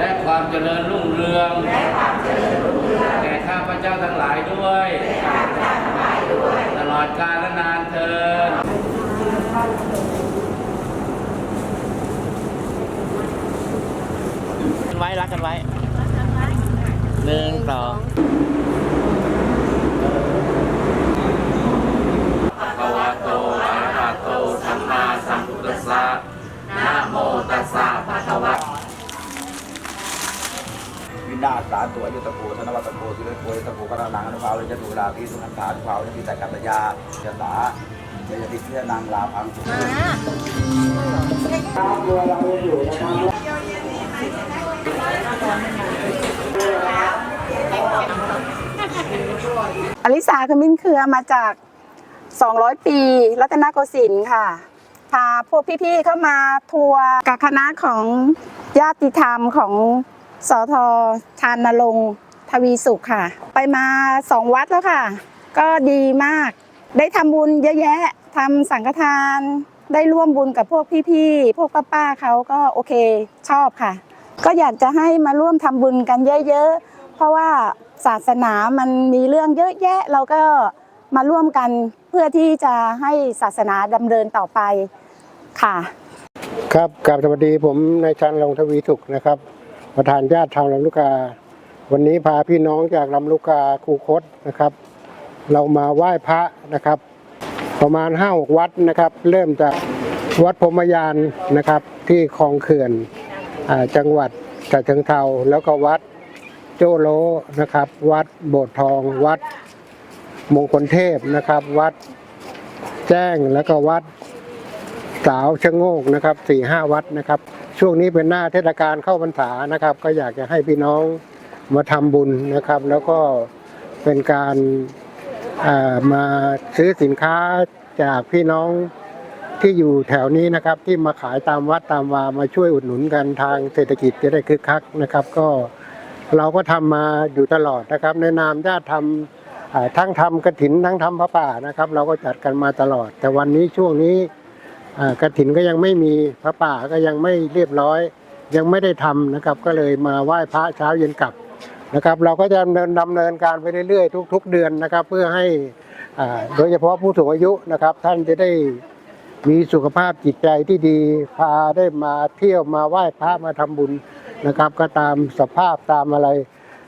และความเจริญรุ่งเรืองแก่ข้าพเจ้าทั้งหลายด้วยตลอดกาลและนานเทินไว้รักกันไว้หนึ่งสอง นาสารตัวยุตโภธนวัตโภสุรโภยตโภกระนังอนุภาวเลยจะถูลาภีสุนันทานุภาวเลยพิสัยกัตยาเจตาเจยติเพื่อนางลาพังสุอลิสาขมิ้นเครือมาจาก 200 ปีรัตนโกสินทร์ค่ะพาพวกพี่ๆเข้ามาทัวร์กับคณะของญาติธรรมของ สทชานนรงทวีสุขค่ะ ไปมาสองวัดแล้วค่ะ ก็ดีมาก ได้ทำบุญเยอะแยะทำสังฆทาน ได้ร่วมบุญกับพวกพี่ๆ พวกป้าๆเขาก็โอเคชอบค่ะ ก็อยากจะให้มาร่วมทำบุญกันเยอะๆ เพราะว่าศาสนามันมีเรื่องเยอะแยะ เราก็มาร่วมกันเพื่อที่จะให้ศาสนาดำเนินต่อไปค่ะ ครับกราบสวัสดีผมนายชันลงทวีสุขนะครับ ประธานญาติทางลำลูกกา วันนี้พาพี่น้องจากลำลูกกาคูคตนะครับ เรามาไหว้พระนะครับ ประมาณห้าหกวัดนะครับ เริ่มจากวัดพรมยานนะครับที่คลองเขื่อนอจังหวัดฉะเชิงเทราแล้วก็วัดโจโลนะครับ วัดโบสถ์ทอง วัดมงคลเทพนะครับ วัดแจ้งแล้วก็วัดสาวชะโงกนะครับสี่ห้าวัดนะครับ ช่วงนี้เป็นหน้าเทศกาลเข้าพรรษานะครับ ก็อยากจะให้พี่น้องมาทำบุญนะครับ แล้วก็เป็นการมาซื้อสินค้าจากพี่น้องที่อยู่แถวนี้นะครับ ที่มาขายตามวัดตามวามาช่วยอุดหนุนกันทางเศรษฐกิจจะได้คึกคักนะครับ ก็เราก็ทำมาอยู่ตลอดนะครับ ในนามญาติทำทั้งทำกระถินทั้งทำพระป่านะครับ เราก็จัดกันมาตลอด แต่วันนี้ช่วงนี้ กระถินก็ยังไม่มีพระป่าก็ยังไม่เรียบร้อย ยังไม่ได้ทำนะครับ ก็เลยมาไหว้พระเช้าเย็นกลับนะครับ เราก็จะดำเนินดำเนินการไปเรื่อยๆทุก ๆ เดือนนะครับ เพื่อให้โดยเฉพาะผู้สูงอายุนะครับ ท่านจะได้มีสุขภาพจิตใจที่ดีพาได้มาเที่ยวมาไหว้พระมาทำบุญนะครับ ก็ตามสภาพตามอะไร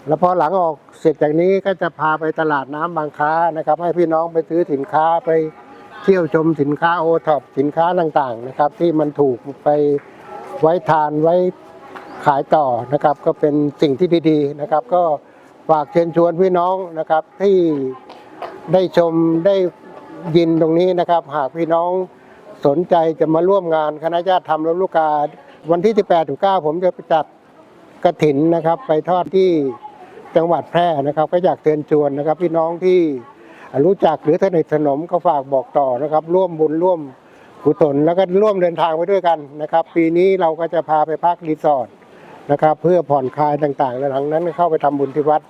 แล้วพอหลังออกเสร็จจากนี้ก็จะพาไปตลาดน้ำบางค้านะครับ ให้พี่น้องไปซื้อสินค้าไป เที่ยวชมสินค้าโอท็อปสินค้าต่างๆนะครับ ที่มันถูกไปไว้ทานไว้ขายต่อนะครับ ก็เป็นสิ่งที่ดีๆนะครับ ก็ฝากเชิญชวนพี่น้องนะครับที่ได้ชมได้ยินตรงนี้นะครับ หากพี่น้องสนใจจะมาร่วมงานคณะญาติธรรมรับลูกกาวันที่ 18ถึง9ผมจะไปจัดกระถินนะครับ ไปทอดที่จังหวัดแพร่นะครับ ก็อยากเชิญชวนนะครับ พี่น้องที่ รู้จักหรือสนิทสนมก็ฝากบอกต่อนะครับ ร่วมบุญร่วมกุศลแล้วก็ร่วมเดินทางไปด้วยกันนะครับ ปีนี้เราก็จะพาไปพักรีสอร์ทนะครับ เพื่อผ่อนคลายต่างๆ แล้วหลังนั้นเข้าไปทำบุญที่วัด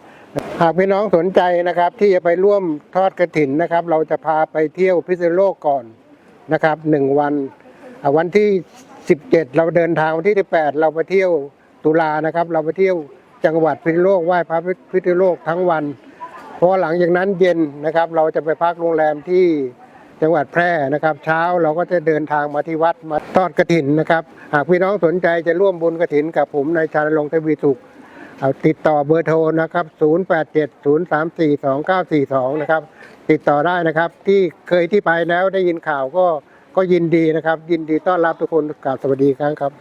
หากพี่น้องสนใจนะครับ ที่จะไปร่วมทอดกระถินนะครับ เราจะพาไปเที่ยวพิษณุโลกก่อนนะครับหนึ่งวันวันที่ 17 เราเดินทางวันที่ 18 เราไปเที่ยวตุลานะครับ เราไปเที่ยวจังหวัดพิษณุโลกไหว้พระพิษณุโลกทั้งวัน พอหลังจากนั้นเย็นนะครับ เราจะไปพักโรงแรมที่จังหวัดแพร่นะครับ เช้าเราก็จะเดินทางมาที่วัดมาทอดกระถินนะครับ หากพี่น้องสนใจจะร่วมบุญกระถินกับผมนายชาญรงทวีสุขเอาติดต่อเบอร์โทรนะครับ 0870342942 นะครับ ติดต่อได้นะครับ ที่เคยที่ไปแล้วได้ยินข่าวก็ก็ยินดีนะครับ ยินดีต้อนรับทุกคนกราบสวัสดีครั้งครับ